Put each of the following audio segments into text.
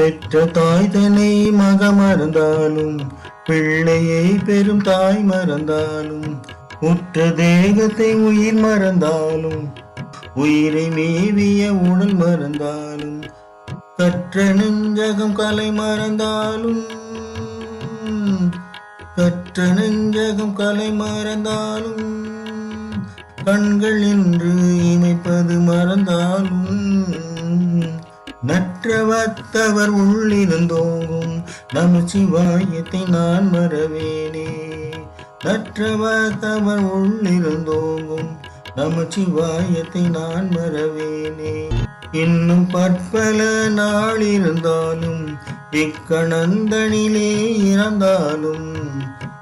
பெற்ற தாய் தன்னை மக மறந்தாலும் பிள்ளையை பெரும் தாய் மறந்தாலும் உற்ற தேகத்தை உயிர் மறந்தாலும் உயிரை மேவிய உடல் மறந்தாலும் கற்ற நெஞ்சகம் கலை மறந்தாலும் கற்ற நெஞ்சகம் கலை மறந்தாலும் கண்கள் என்று இமைப்பது மறந்தாலும் நற்றவத்தவர் உள்ளிருந்தோங்கும் நமச்சிவாயத்தை நான் மறவேனே. நற்றவத்தவர் உள்ளிருந்தோங்கும் நமச்சிவாயத்தை நான் மறவேனே. இன்னும் பற்பல நாள் இருந்தாலும் இக்கணந்தனிலே இறந்தாலும்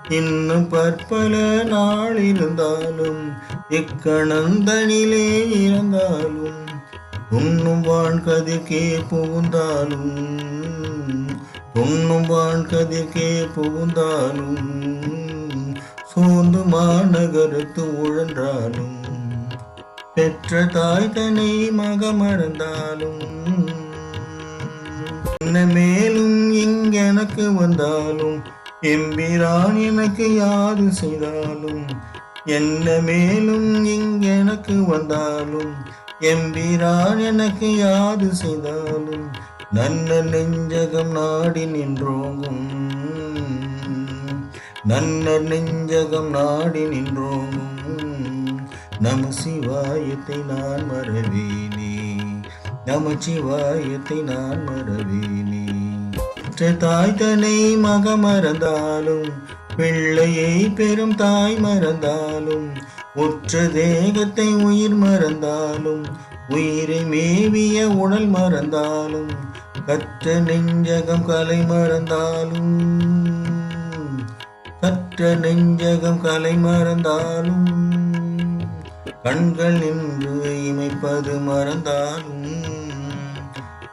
இன்னும் பற்பல நாள் இருந்தாலும் இக்கணந்தனிலே இறந்தாலும் உண்ணும் வான் புகுந்தாலும் உண்ணும் வான் புகுந்தாலும் சோர்ந்து மாநகரத்து உழன்றாலும் பெற்ற தாய் தன்னை மகமறந்தாலும் என்ன மேலும் இங்கெனக்கு வந்தாலும் எம்பிரான் எனக்கு யாரு செய்தாலும் என்ன மேலும் இங்கெனக்கு வந்தாலும் எம்பிரான் எனக்கு யாது செய்தாலும் நன்ன நெஞ்சகம் நாடி நின்றோங்கும். நன்ன நெஞ்சகம் நாடி நின்றோங்கும். நம சிவாயத்தை நான் மறவேனே. நமச்சிவாயத்தை நான் மறவேனே. தாய் தன்னை மக மறந்தாலும் பிள்ளையை பெரும் தாய் மறந்தாலும் உற்ற தேகத்தை உயிர் மறந்தாலும் உயிரை மேவிய உடல் மறந்தாலும் கற்ற நெஞ்சகம் கலை மறந்தாலும் கற்ற நெஞ்சகம் கலை மறந்தாலும் கண்கள் நின்று இமைப்பது மறந்தாலும்.